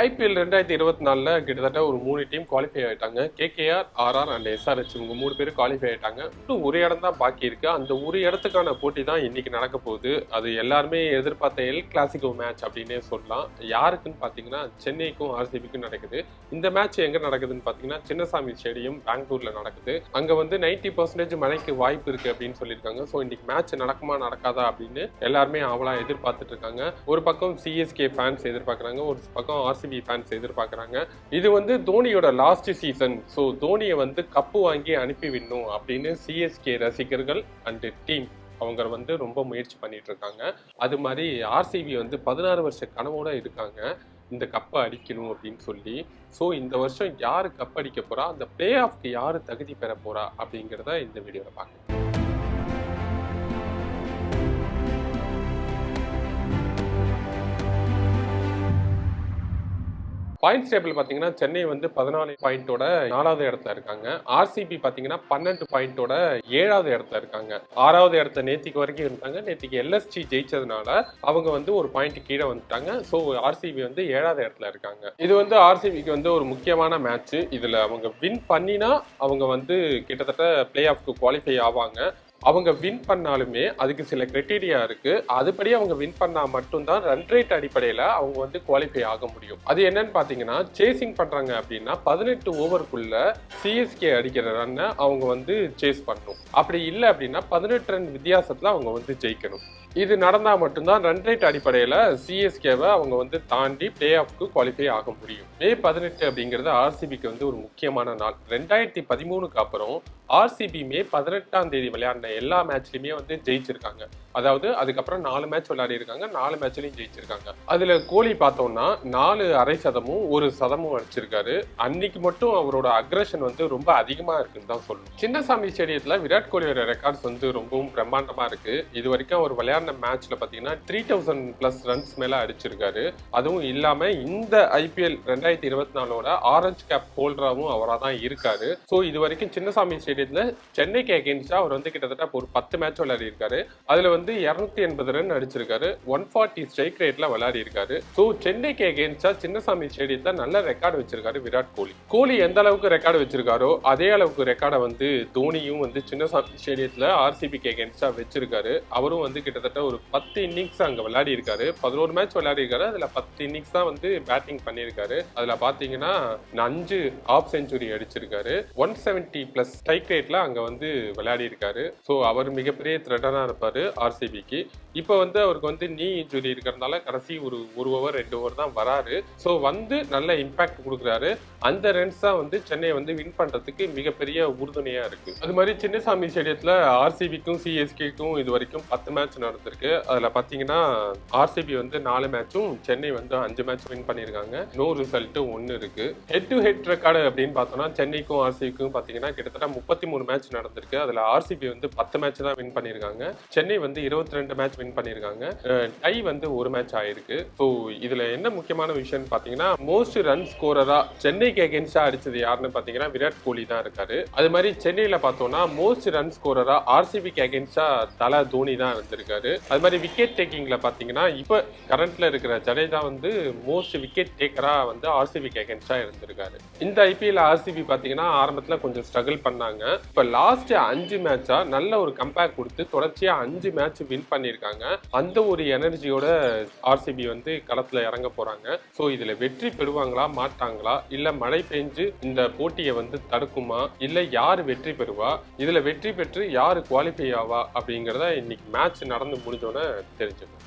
IPL ரெண்டாயிரத்தி இருபத்தி நாலில் கிட்டத்தட்ட ஒரு மூணு டீம் குவாலிஃபை ஆகிட்டாங்க கேகேஆர் ஆர்ஆர் அண்ட் எஸ்ஆர்ஹெச் இவங்க மூணு பேரும் குவாலிஃபை ஆகிட்டாங்க இன்னும் ஒரு இடம் தான் பாக்கி இருக்கு. அந்த ஒரு இடத்துக்கான போட்டி தான் இன்னைக்கு நடக்க போகுது. அது எல்லாருமே எதிர்பார்த்த எல் கிளாசிக்கோ மேட்ச் அப்படின்னே சொல்லலாம். யாருக்குன்னு பார்த்தீங்கன்னா சென்னைக்கும் ஆர்சிபிக்கும் நடக்குது. இந்த மேட்ச் எங்க நடக்குதுன்னு பார்த்தீங்கன்னா சின்னசாமி ஸ்டேடியம் பெங்களூர்ல நடக்குது. அங்க வந்து நைன்டி பர்சன்டேஜ் மழைக்கு வாய்ப்பு இருக்கு அப்படின்னு சொல்லியிருக்காங்க. ஸோ இன்னைக்கு மேட்ச் நடக்குமா நடக்காதா அப்படின்னு எல்லாருமே அவளா எதிர்பார்த்துட்டு இருக்காங்க. ஒரு பக்கம் சிஎஸ்கே ஃபேன்ஸ் எதிர்பார்க்குறாங்க. ஒரு பக்கம் ஆர்சிபி ஃபேன்ஸ் எதிர்பார்க்குறாங்க. இது வந்து தோனியோட லாஸ்ட் சீசன் ஸோ தோனியை வந்து கப்பு வாங்கி அனுப்பி விடணும் அப்படின்னு சிஎஸ்கே ரசிகர்கள் அண்டு டீம் அவங்க வந்து ரொம்ப முயற்சி பண்ணிட்டு இருக்காங்க அது மாதிரி ஆர்சிபி வந்து பதினாறு வருஷ கனவோட இருக்காங்க. இந்த கப்பை அடிக்கணும் அப்படின்னு சொல்லி. ஸோ இந்த வருஷம் யார் கப் அடிக்க போறா? அந்த பிளே ஆஃப்க்கு யார் தகுதி பெற போறா அப்படிங்கிறத இந்த வீடியோவில் பார்க்கலாம். பாயிண்ட்ஸ் டேபிள் பார்த்தீங்கன்னா சென்னை வந்து பதினாலு பாயிண்டோட நாலாவது இடத்துல இருக்காங்க. ஆர்சிபி பார்த்தீங்கன்னா பன்னெண்டு பாயிண்டோட ஏழாவது இடத்துல இருக்காங்க. ஆறாவது இடத்த நேத்திக்கு வரைக்கும் இருந்தாங்க. நேத்திக்கு எல்எஸ்டி ஜெயிச்சதுனால அவங்க வந்து ஒரு பாயிண்ட் கீழே வந்துட்டாங்க. ஸோ ஆர்சிபி வந்து ஏழாவது இடத்துல இருக்காங்க. இது வந்து ஆர்சிபிக்கு வந்து ஒரு முக்கியமான மேட்ச் இதில் அவங்க வின் பண்ணினா அவங்க வந்து கிட்டத்தட்ட பிளே ஆஃப்க்கு குவாலிஃபை ஆவாங்க. அவங்க வின் பண்ணாலுமே அதுக்கு சில கிரைட்டீரியா இருக்கு. அதுபடி அவங்க வின் பண்ணா மட்டும்தான் ரன் ரேட் அடிப்படையில் அவங்க வந்து குவாலிஃபை ஆக முடியும். அது என்னன்னு பார்த்தீங்கன்னா சேசிங் பண்றாங்க அப்படின்னா பதினெட்டு ஓவருக்குள்ள சிஎஸ்கே அடிக்கிற ரன்னை அவங்க வந்து சேஸ் பண்ணணும் அப்படி இல்லை அப்படின்னா பதினெட்டு ரன் வித்தியாசத்தில் அவங்க வந்து ஜெயிக்கணும். இது நடந்தால் மட்டும்தான் ரன் ரேட் அடிப்படையில் சிஎஸ்கேவை அவங்க வந்து தாண்டி பிளே ஆஃப்க்கு குவாலிஃபை ஆக முடியும். மே பதினெட்டு அப்படிங்கிறது ஆர்சிபிக்கு வந்து ஒரு முக்கியமான நாள். ரெண்டாயிரத்தி பதிமூணுக்கு அப்புறம் ஆர்சிபியுமே பதினெட்டாம் தேதி விளையாடின எல்லா மேட்ச்லையுமே வந்து ஜெயிச்சிருக்காங்க. அதாவது அதுக்கப்புறம் நாலு மேட்ச் விளையாடி இருக்காங்க நாலு மேட்ச்லையும் ஜெயிச்சிருக்காங்க. அதுல கோலி பார்த்தோம்னா நாலு அரை சதமும் ஒரு சதமும் அடிச்சிருக்காரு. அன்னைக்கு மட்டும் அவரோட அக்ரஷன் வந்து ரொம்ப அதிகமா இருக்குன்னு தான் சொல்லணும். சின்னசாமி ஸ்டேடியத்துல விராட் கோலியோட ரெக்கார்ட்ஸ் வந்து ரொம்பவும் பிரம்மாண்டமா இருக்கு. இது வரைக்கும் அவர் விளையாடின மேட்ச்ல பாத்தீங்கன்னா த்ரீ தௌசண்ட் பிளஸ் ரன்ஸ் மேல அடிச்சிருக்காரு. அதுவும் இல்லாம இந்த ஐபிஎல் ரெண்டாயிரத்தி இருபத்தி நாலோட ஆரஞ்சு கேப் ஹோல்டராகவும் அவராக தான் இருக்காரு. ஸோ இது வரைக்கும் சின்னசாமி ஸ்டேடியத்துல சென்னைக்கு அகேன்ஸ்டா அவர் வந்து கிட்டத்தட்ட ஒரு பத்து மேட்ச் விளையாடி இருக்காரு அதுல வந்து இருநூத்தி எண்பது ரன் அடிச்சிருக்காரு. ஒன் ஃபார்ட்டி ஸ்ட்ரைக் ரேட்ல விளையாடி இருக்காரு ஸோ சென்னைக்கு அகேன்ஸ்டா சின்னசாமி ஸ்டேடியத்துல நல்ல ரெக்கார்டு வச்சிருக்காரு விராட் கோலி. கோலி எந்த அளவுக்கு ரெக்கார்டு வச்சிருக்காரோ அதே அளவுக்கு ரெக்கார்டை வந்து தோனியும் வந்து சின்னசாமி ஸ்டேடியத்துல ஆர்சிபிக்கு அகேன்ஸ்டா வச்சிருக்காரு. அவரும் வந்து கிட்டத்தட்ட ஒரு பத்து இன்னிங்ஸ் அங்க விளையாடி இருக்காரு பதினோரு மேட்ச் விளையாடி இருக்காரு அதுல பத்து இன்னிங்ஸ் தான் வந்து பேட்டிங் பண்ணியிருக்காரு. அதுல பாத்தீங்கன்னா அஞ்சு ஆஃப் செஞ்சுரி அடிச்சிருக்காரு. ஒன் செவன்டி பிளஸ் ஸ்ட்ரைக் கிரிக்கெட்டில் அங்கே வந்து விளையாடி இருக்காரு ஸோ அவர் மிகப்பெரிய த்ரெட்டனாக இருப்பார் ஆர்சிபிக்கு இப்போ வந்து அவருக்கு வந்து நீ இன்ஜுரி இருக்கிறதுனால கடைசி ஒரு ஒரு ஓவர் ரெண்டு ஓவர் தான் வராரு. ஸோ வந்து நல்ல இம்பாக்ட் கொடுக்குறாரு. அந்த ரன்ஸ் தான் வந்து சென்னையை வந்து வின் பண்ணுறதுக்கு மிகப்பெரிய உறுதுணையாக இருக்கு. அது மாதிரி சின்னசாமி ஸ்டேடியத்தில் ஆர்சிபிக்கும் சிஎஸ்கேக்கும் இது வரைக்கும் பத்து மேட்ச் நடந்திருக்கு. அதில் பார்த்தீங்கன்னா ஆர்சிபி வந்து நாலு மேட்சும் சென்னை வந்து அஞ்சு மேட்ச் வின் பண்ணியிருக்காங்க. நோ ரிசல்ட்டு ஒன்று இருக்கு. ஹெட் டு ஹெட் ரெக்கார்டு அப்படின்னு பார்த்தோம்னா சென்னைக்கும் ஆர்சிபிக்கும் பார்த்தீங்கன்னா கிட்டத்தட்ட முப்பத்தி மூணு மேட்ச் நடந்திருக்கு. அதுல ஆர்சிபி வந்து பத்து மேட்ச் தான் வின் பண்ணியிருக்காங்க சென்னை வந்து இருபத்தி ரெண்டு மேட்ச் வின் பண்ணியிருக்காங்க டை வந்து ஒரு மேட்ச் ஆயிருக்கு. ஸோ இதுல என்ன முக்கியமான விஷயம்னு பாத்தீங்கன்னா மோஸ்ட் ரன் ஸ்கோரரா சென்னைக்கு அகேன்ஸ்டா அடிச்சது யாருன்னு பாத்தீங்கன்னா விராட் கோலி தான் இருக்காரு. அது மாதிரி சென்னையில பார்த்தோம்னா மோஸ்ட் ரன் ஸ்கோரரா ஆர்சிபிக்கு அகேன்ஸ்டா தல தோனி தான் இருந்திருக்காரு அது மாதிரி விக்கெட் டேக்கிங்ல பாத்தீங்கன்னா இப்போ கரண்ட்ல இருக்கிற ஜடேஜா வந்து மோஸ்ட் விக்கெட் டேக்கரா வந்து ஆர்சிபிக்கு அகேன்ஸ்டா இருந்திருக்காரு. இந்த ஐபிஎல் ஆர்சிபி பாத்தீங்கன்னா ஆரம்பத்துல கொஞ்சம் ஸ்ட்ரகிள் பண்ணாங்க. இப்ப லாஸ்ட் அஞ்சு மேட்சா நல்ல ஒரு கம்பேக் கொடுத்து தொடர்ச்சியா அஞ்சு மேட்ச் வின் பண்ணியிருக்காங்க. அந்த ஒரு எனர்ஜியோட ஆர்சிபி வந்து களத்துல இறங்க போறாங்க. ஸோ இதுல வெற்றி பெறுவாங்களா மாட்டாங்களா? இல்ல மழை பெஞ்சு இந்த போட்டியை வந்து தடுக்குமா? இல்ல யார் வெற்றி பெறுவா? இதுல வெற்றி பெற்று யாரு குவாலிஃபை ஆவா? அப்படிங்கறத இன்னைக்கு மேட்ச் நடந்து முடிஞ்சோட தெரிஞ்சுக்கணும்